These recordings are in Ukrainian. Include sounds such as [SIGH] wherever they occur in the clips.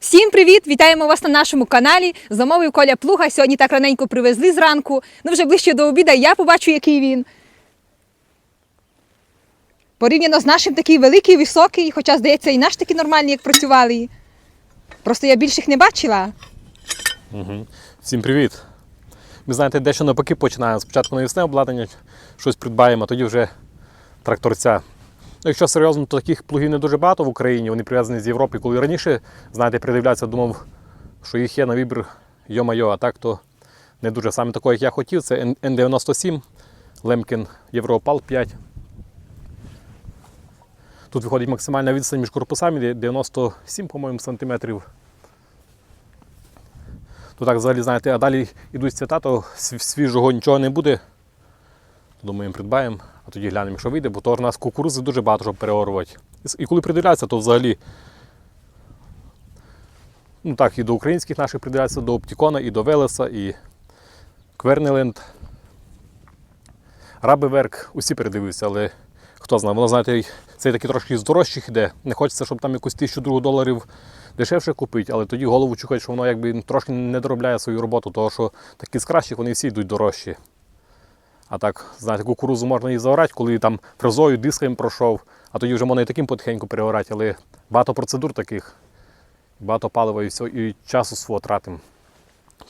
Всім привіт! Вітаємо вас на нашому каналі. Замовив Коля Плуга. Сьогодні так раненько привезли зранку. Ну вже ближче до обіда я побачу, який він. Порівняно з нашим такий великий, високий, хоча, здається, і наш такі нормальні, як працювали. Просто я більших не бачила. Угу. Всім привіт! Ми знаєте, дещо навпаки починаємо. Спочатку навісне обладнання, щось придбаємо, а тоді вже тракторця. Ну, якщо серйозно, то таких плугів не дуже багато в Україні, вони привезені з Європи. Коли раніше, знаєте, придивлявся, думав, що їх є на вибір йо-майо, а так то не дуже. Саме такого, як я хотів, це N97, Лемкін Європал 5. Тут виходить максимальна відстань між корпусами 97, по-моєму, сантиметрів. То так взагалі, знаєте, а далі йдуть цвіта, то свіжого нічого не буде. Думаємо, придбаємо, а тоді глянемо, якщо вийде, бо то у нас кукурузи дуже багато, щоб переорувати. І коли придивляться, то взагалі. Ну так, і до українських наших придивляться, до Оптікона, і до Велеса, і Квернеленд. Рабиверк, усі передивився, але хто знає, воно, знаєте, це таки трошки з дорожчих іде. Не хочеться, щоб там якусь тисячу другу доларів дешевше купити, але тоді голову чухають, що воно якби трошки не доробляє свою роботу, тому що такі з кращих вони всі йдуть дорожчі. А так, знаєте, кукурузу можна і заорати, коли там фрезою, диском пройшов, а тоді вже можна і таким потихеньку переорати, але багато процедур таких, багато палива і, все, і часу свого тратимо.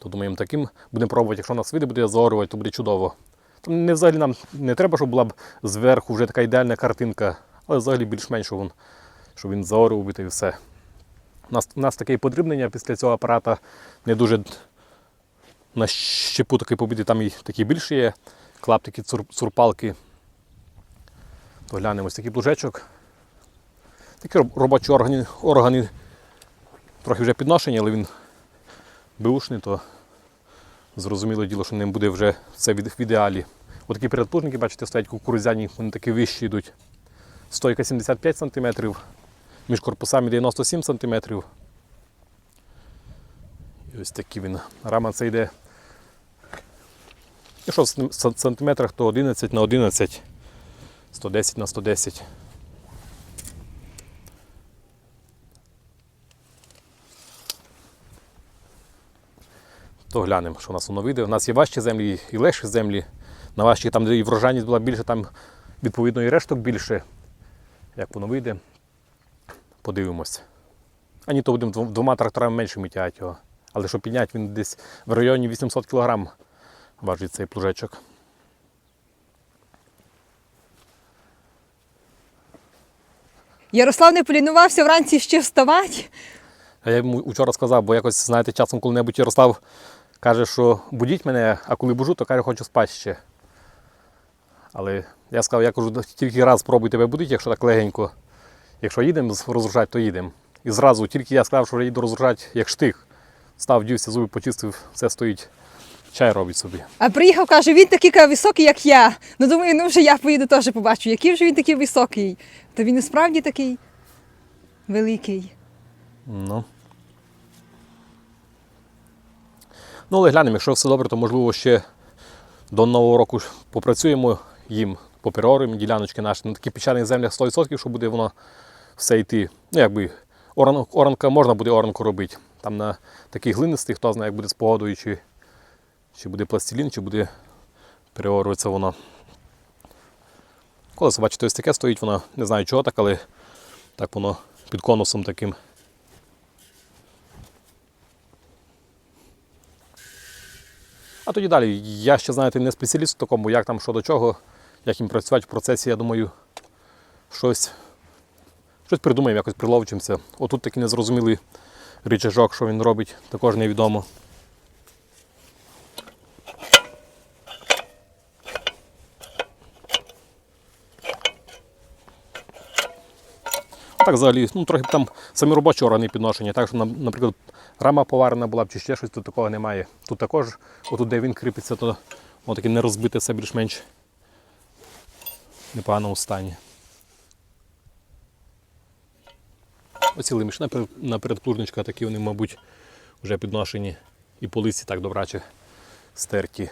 То думаємо, таким будемо пробувати, якщо у нас вийде, буде заорювати, то буде чудово. Там не взагалі нам не треба, щоб була б зверху вже така ідеальна картинка, але взагалі більш-менш, щоб він заорював і все. У нас, у нас таке подрібнення після цього апарата не дуже на щепу такий побіди, там і такі більші є, клаптики, цур, цурпалки. То глянемо ось такий плужечок. Такі роб- робочі органи, органи трохи вже підношені, але він беушний, то зрозуміло діло, що ним буде вже все в ідеалі. Ось такі передплужники, бачите, стоять кукурудзяні, вони такі вищі йдуть. Стойка 75 см, між корпусами 97 см. І ось такий він. Рама це йде. Якщо в сантиметрах, то 11 на 11, 110 на 110. То глянемо, що у нас воно вийде. У нас є важчі землі і легші землі. На важчі, там, де і врожайність була більше, там відповідно і решток більше. Як воно вийде, подивимось. А ні, то будемо двома тракторами менше тягати його. Але щоб підняти, він десь в районі 800 кг важить цей плужечок. Ярослав не полінувався вранці ще вставати. А я йому вчора сказав, бо якось, знаєте, часом коли-небудь Ярослав каже, що будіть мене, а коли бужу, то каже, хочу спати ще. Але я сказав, я кажу, тільки раз спробуй тебе будити, якщо так легенько. Якщо їдемо розгружати, то їдемо. І зразу, тільки я сказав, що вже їду розгружати, як штих. Став, дівся, зуби почистив, все стоїть. Чай робить собі. А приїхав, каже, він такий каже, високий, як я. Ну думаю, ну вже я поїду теж побачу, який вже він такий високий. То він і справді такий великий. Ну. Ну, але глянемо, якщо все добре, то можливо ще до Нового року попрацюємо їм, попереоримо діляночки наші на таких печальних землях 100%, що буде воно все йти. Ну, якби оранка можна буде оранку робити. Там на таких глинистих, хто знає, як буде з погодою, чи, чи буде пластилін, чи буде переорюватися воно. Колесо, бачите, ось таке стоїть, воно не знаю чого так, але так воно під конусом таким. А тоді далі. Я ще, знаєте, не спеціаліст в такому, як там, що до чого, як їм працювати в процесі, я думаю, щось, щось придумаємо, якось приловчимося. Отут такий незрозумілий рычажок, що він робить, також невідомо. Так, взагалі, ну трохи там самі робочі органи підношення. Так що, наприклад, рама поварена була б чи ще щось, тут такого немає. Тут також, отут, де він кріпиться, то таке не розбите, все більш-менш непоганому стані. Оці лиміші на, перед- на передплужничка такі вони, мабуть, вже підношені. І по листі так добраче стерті.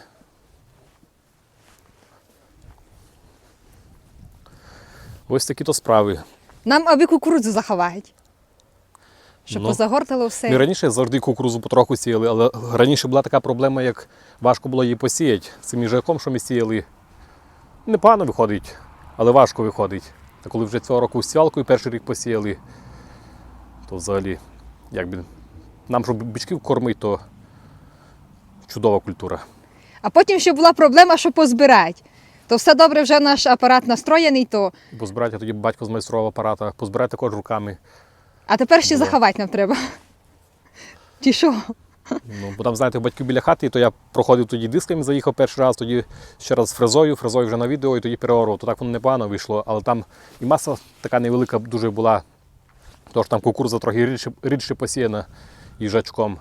Ось такі то справи. Нам аби кукурудзу заховають. щоб Ну. позагортало все. Ми раніше завжди кукурузу потроху сіяли, але раніше була така проблема, як важко було її посіяти. Цим їжаком, що ми сіяли, непогано виходить, але важко виходить. Та коли вже цього року сівалкою перший рік посіяли, то взагалі, якби нам, щоб бичків кормити, то чудова культура. А потім ще була проблема, що позбирати. То все добре, вже наш апарат настроєний, то. Бо збирати тоді батько змайстрував апарата, позбирати також руками. А тепер ще Було. заховати нам треба. Чи що? Ну, бо там, знаєте, батьків біля хати, то я проходив тоді дисками, заїхав перший раз, тоді ще раз з фрезою, фрезою вже на відео, і тоді переорав. То так воно непогано вийшло, але там і маса така невелика дуже була. Тож там кукуруза трохи рідше, рідше посіяна їжачком.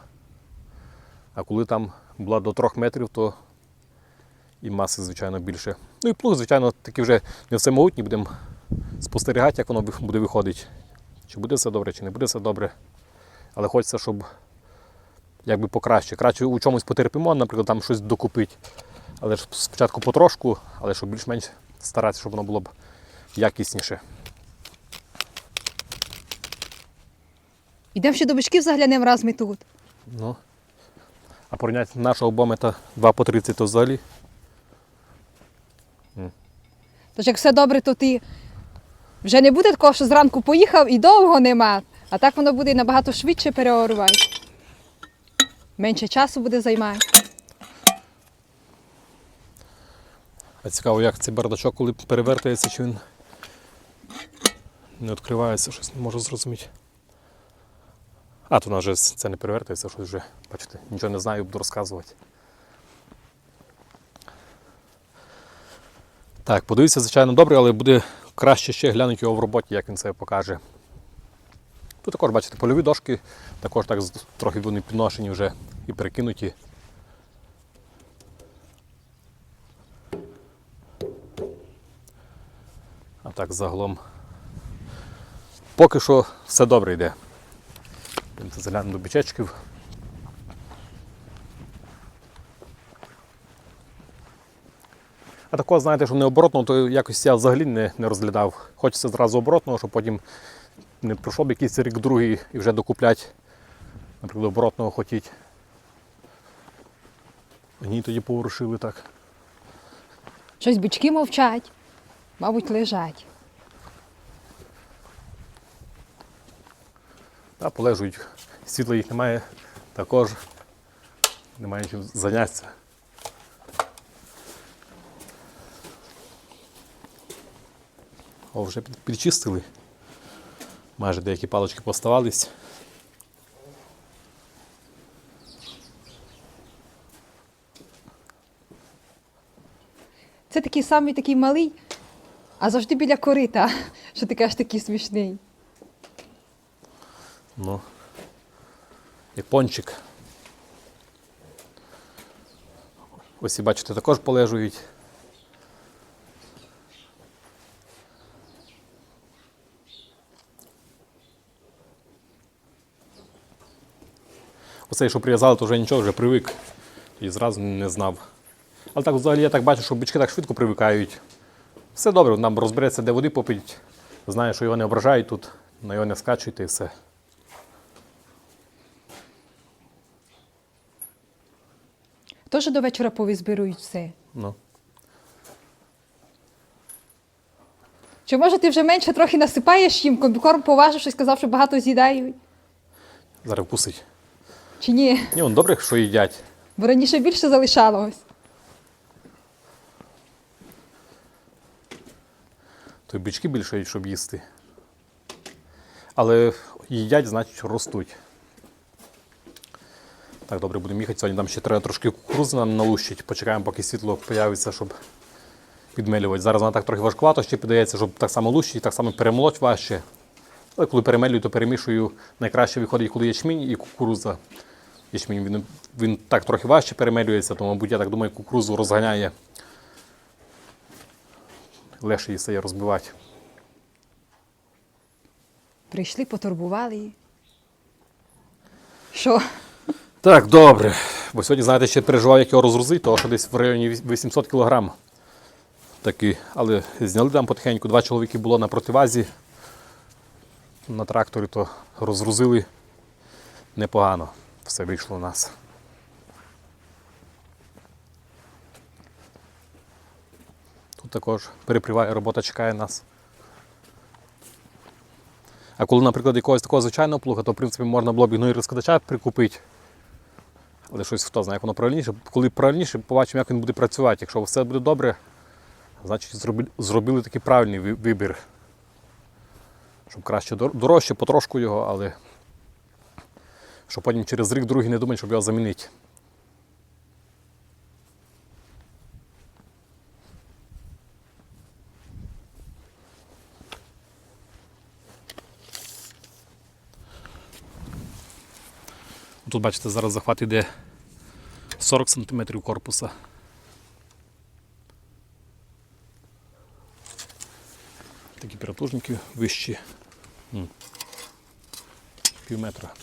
А коли там була до трьох метрів, то і маси, звичайно, більше. Ну і плуг, звичайно, таки вже не всемогутній, будемо спостерігати, як воно буде виходити. Чи буде все добре, чи не буде все добре. Але хочеться, щоб якби покраще. Краще у чомусь потерпимо, наприклад, там щось докупити. Але ж спочатку потрошку, але щоб більш-менш старатися, щоб воно було б якісніше. Ідемо ще до бичків заглянемо раз ми тут. Ну. А порівняти нашого бомета 2 по 30, то взагалі. Тож як все добре, то ти вже не буде такого, що зранку поїхав і довго нема. А так воно буде набагато швидше переорувати. Менше часу буде займати. А цікаво, як цей бардачок, коли перевертається, чи він не відкривається, щось не можу зрозуміти. А, то нас вже це не перевертається, щось вже, бачите, нічого не знаю, буду розказувати. Так, подивіться, звичайно, добре, але буде краще ще глянути його в роботі, як він це покаже. Тут також, бачите, польові дошки, також так трохи вони підношені вже і перекинуті. А так загалом. Поки що все добре йде. Заглянемо до бічечків. А такого, знаєте, що не оборотного, то якось я взагалі не, не розглядав. Хочеться зразу оборотного, щоб потім не пройшов якийсь рік другий і вже докуплять, наприклад, оборотного хотіть. Вони тоді поворушили так. Щось бички мовчать, мабуть, лежать. Та полежують. Світла їх немає, також немає чим зайнятися. О, вже підчистили. Майже деякі палочки поставались. Це такий самий такий малий, а завжди біля корита, [LAUGHS] що ти кажеш такий смішний. Ну, як пончик. Ось і бачите, також полежують. Оцей, що прив'язали, то вже нічого, вже привик і зразу не знав. Але так взагалі я так бачу, що бички так швидко привикають. Все добре, нам розбереться, де води попить. Знає, що його не ображають тут, на його не скачуйте і все. Тож до вечора повізбирують все. Ну. Чи може ти вже менше трохи насипаєш їм, комбікорм поважив, щось сказав, що багато з'їдають? Зараз вкусить. Чи ні? Ні, он добре, що їдять. Бо раніше більше залишалось. То й бички більше щоб їсти. Але їдять, значить, ростуть. Так, добре, будемо їхати. Сьогодні нам ще треба трошки кукурузи нам налущити. Почекаємо, поки світло появиться, щоб підмелювати. Зараз вона так трохи важкувато ще піддається, щоб так само лущити, так само перемолоть важче. Але коли перемелюю, то перемішую. Найкраще виходить, коли ячмінь і Ячмінь він, він так трохи важче перемелюється, то, мабуть, я так думаю, кукурузу розганяє. Легше її стає розбивати. Прийшли, потурбували. Що? Так, добре. Бо сьогодні, знаєте, ще переживав, як його розгрузити, тому що десь в районі 800 кг. Такі, але зняли там потихеньку. Два чоловіки було на противазі на тракторі, то розгрузили. непогано все вийшло у нас. Тут також переприває, робота чекає нас. А коли, наприклад, якогось такого звичайного плуга, то в принципі можна було б і ну, розкладача прикупити. Але щось хто знає, як воно правильніше. Коли правильніше, побачимо, як він буде працювати. Якщо все буде добре, значить зробили, зробили такий правильний вибір. Щоб краще дорожче, потрошку його, але щоб потім через рік другий не думати, щоб його замінити. Тут бачите, зараз захват йде 40 см корпуса. Такі перетужники вищі. Пів метра.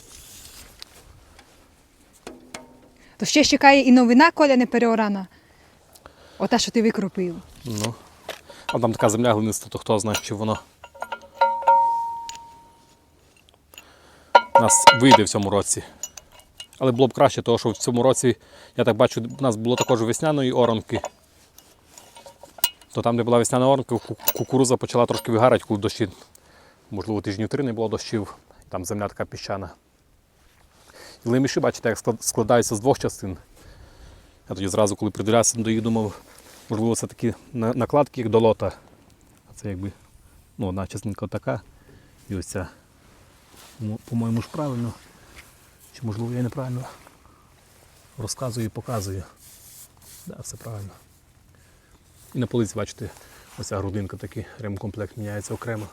То ще чекає і новина коля не переорана. Ота, що ти викропив. Ну. А там така земля глиниста, то хто знає, чи воно. У нас вийде в цьому році. Але було б краще, тому що в цьому році, я так бачу, у нас було також весняної оранки. То там, де була весняна оранка, кукуруза почала трошки вигарати, коли дощі, можливо, тижнів три не було дощів, там земля така піщана. І леміші, бачите, як склад- складаються з двох частин. Я тоді зразу, коли придивлявся до їх, думав, можливо, це такі накладки, як до лота. А це якби ну, одна частинка така. І ось ця. По- По-моєму ж правильно. Чи можливо я неправильно розказую і показую. Так, да, все правильно. І на полиці, бачите, оця грудинка такий ремкомплект міняється окремо.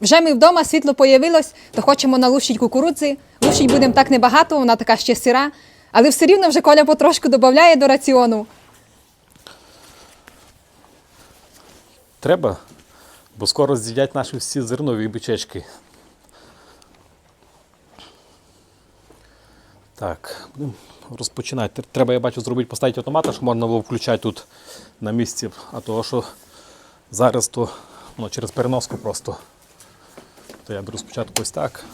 Вже ми вдома, світло появилось, то хочемо налущити кукурудзи. Лущить будемо так небагато, вона така ще сира. Але все рівно вже Коля потрошку додає до раціону. Треба, бо скоро з'їдять наші всі зернові бичечки. Так, будемо розпочинати. Треба, я бачу, зробити, поставити автомата, щоб можна було включати тут на місці. А того, що зараз то воно через переноску просто. Я беру спочатку ось. Так.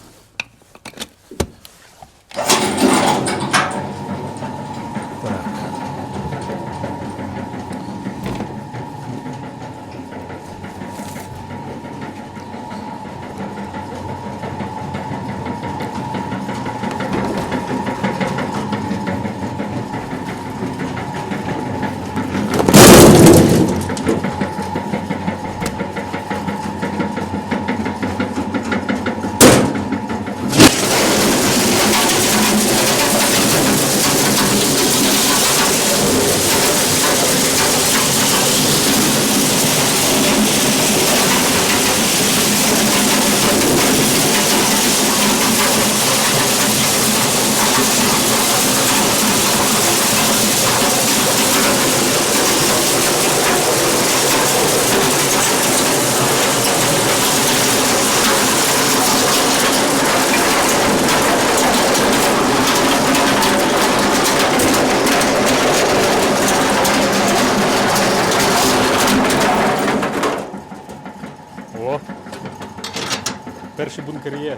Перший бункер є.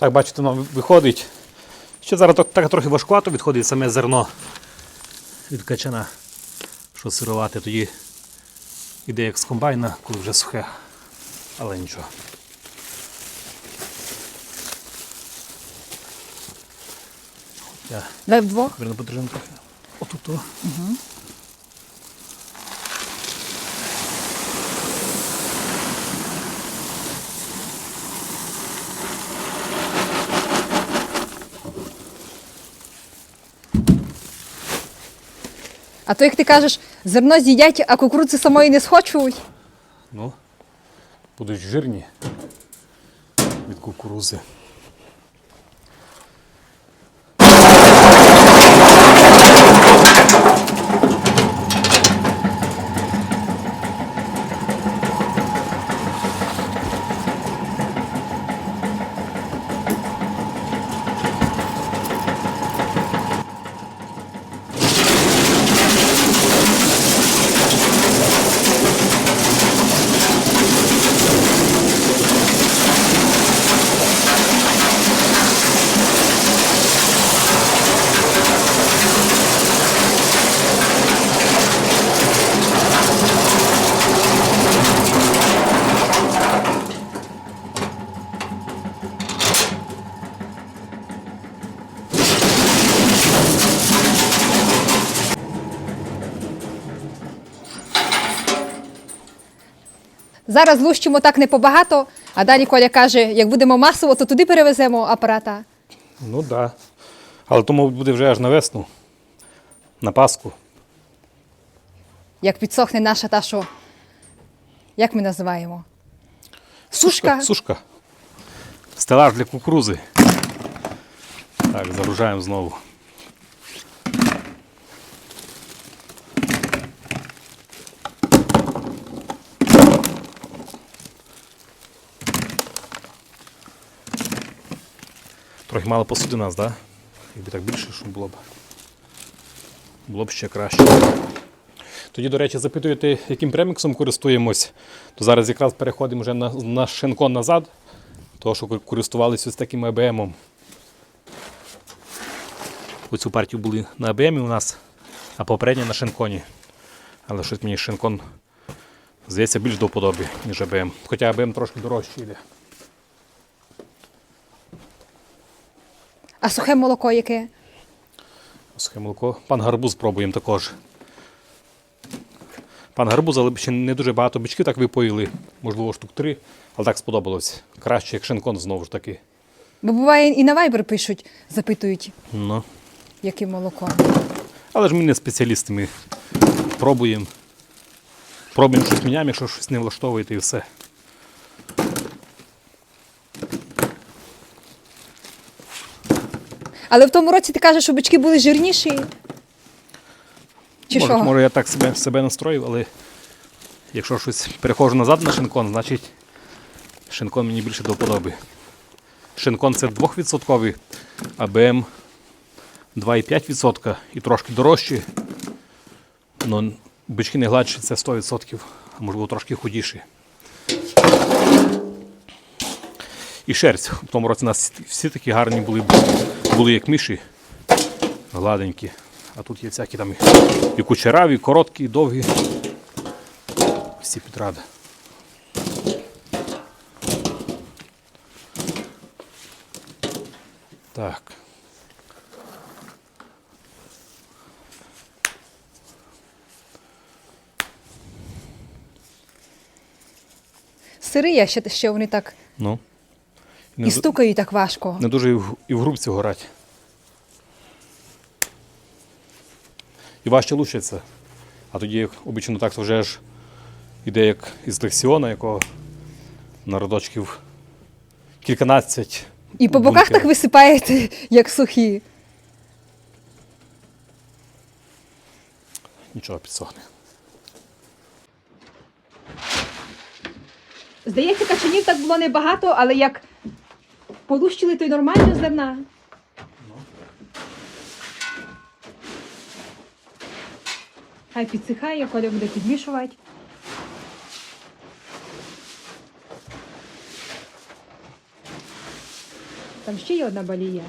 Так, бачите, воно виходить. Ще зараз так, так трохи важкувато відходить саме зерно від качана, що сирувати, тоді іде як з комбайна, коли вже сухе, але нічого. Я... Дай вдвох. Отут. Угу. А то, як ти кажеш, зерно з'їдять, а кукурудзи самої не схочуть. Ну, будуть жирні від кукурузи. Зараз лущимо так не побагато, а далі Коля каже, як будемо масово, то туди перевеземо апарата. Ну так. Да. Але тому буде вже аж на весну, на Пасху. Як підсохне наша та що. Як ми називаємо? Сушка. Сушка. Стелаж для кукурузи. Так, загружаємо знову. Трохи мало посуди нас. Да? Якби так більше, щоб було б. Було б ще краще. Тоді, до речі, запитуєте, яким преміксом користуємось, то зараз якраз переходимо вже на, на шинкон назад, того, що користувалися ось таким АБМом. Оцю партію були на АБМі у нас, а попередня на шинконі. Але щось мені шинкон здається більш до вподоби, ніж АБМ. Хоча АБМ трошки дорожче йде. А сухе молоко яке? Сухе молоко. Пан гарбуз пробуємо також. Пан гарбуз, але ще не дуже багато бички так випоїли, можливо, штук три, але так сподобалось. Краще, як шинкон знову ж таки. Бо буває і на Viber пишуть, запитують, Ну. яке молоко. Але ж ми не спеціалісти, ми пробуємо. Пробуємо щось міняємо, якщо щось не влаштовує, і все. Але в тому році ти кажеш, що бички були жирніші. Чи може, що? може, я так себе, себе настроїв, але якщо щось перехожу назад на шинкон, значить шинкон мені більше до вподоби. Шинкон це 2%, а БМ 2,5% і трошки дорожчі. Но бички не гладші це 100%, а можливо трошки худіші. І шерсть. В тому році у нас всі такі гарні були, були як миші, гладенькі. А тут є всякі там і кучераві, і короткі, і довгі. Всі підради. Так. Сири є, ще, ще вони так Ну. Не, і стукають так важко. не дуже і в, і в грубці горать. І важче лущиться. А тоді, як обично так, то вже ж іде як із лексіона, якого на родочків кільканадцять. І по боках бункері. так висипаєте, як сухі. Нічого підсохне. Здається, качанів так було небагато, але як полущили, то й нормально зерна. Хай підсихає, коля буде підмішувати. Там ще є одна балія.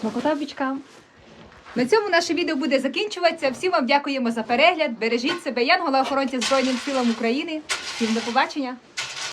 Смакота бичкам. На цьому наше відео буде закінчуватися. Всім вам дякуємо за перегляд. Бережіть себе, Янгола охоронця Збройним силам України. Всім до побачення!